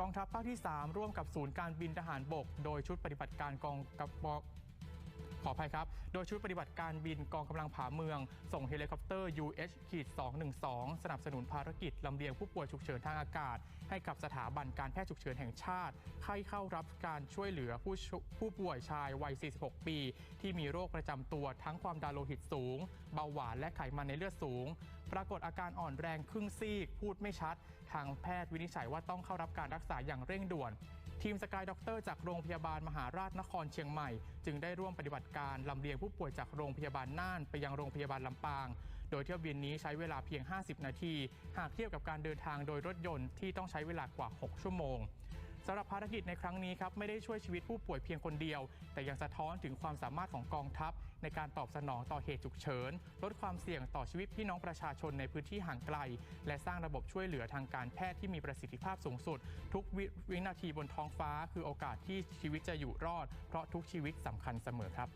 กองทัพภาคที่ 3 ร่วมกับศูนย์การบินทหารบก โดยชุดปฏิบัติการกองกับ ขออภัยครับ โดยชุดปฏิบัติการบินกองกำลังผาเมือง ส่งเฮลิคอปเตอร์ UH-212 สนับสนุนภารกิจลำเลียงผู้ป่วยฉุกเฉินทางอากาศ ให้กับสถาบันการแพทย์ฉุกเฉินแห่งชาติให้เข้ารับการช่วยเหลือผู้ผู้ป่วยชายวัย 46 ปี ที่มีโรคประจำตัวทั้งความดันโลหิตสูง เบาหวานและไขมันในเลือดสูง ปรากฏอาการอ่อนแรงครึ่งซีก พูดไม่ชัด ทางแพทย์วินิจฉัยว่าต้องเข้ารับการรักษาอย่างเร่งด่วน ทีมสกายด็อกเตอร์จากโรงพยาบาลมหาราชนครเชียงใหม่ จึงได้ร่วมปฏิบัติการลำเลียงผู้ป่วยจากโรงพยาบาลน่านไปยังโรงพยาบาลลำปาง โดยเที่ยวบินนี้ใช้เวลาเพียง 50 นาที หากเทียบกับการเดินทางโดยรถยนต์ที่ต้องใช้เวลากว่า 6 ชั่วโมง สำหรับภารกิจในครั้งนี้ครับไม่ได้ช่วยชีวิตผู้ป่วยเพียงคนเดียว แต่ยังสะท้อนถึงความสามารถของกองทัพ ในการตอบสนองต่อเหตุฉุกเฉิน ลดความเสี่ยงต่อชีวิตพี่น้องประชาชนในพื้นที่ห่างไกล และสร้างระบบช่วยเหลือทางการแพทย์ที่มีประสิทธิภาพสูงสุด ทุกวิวินาทีบนท้องฟ้า คือโอกาสที่ชีวิตจะอยู่รอด เพราะทุกชีวิตสำคัญเสมอครับ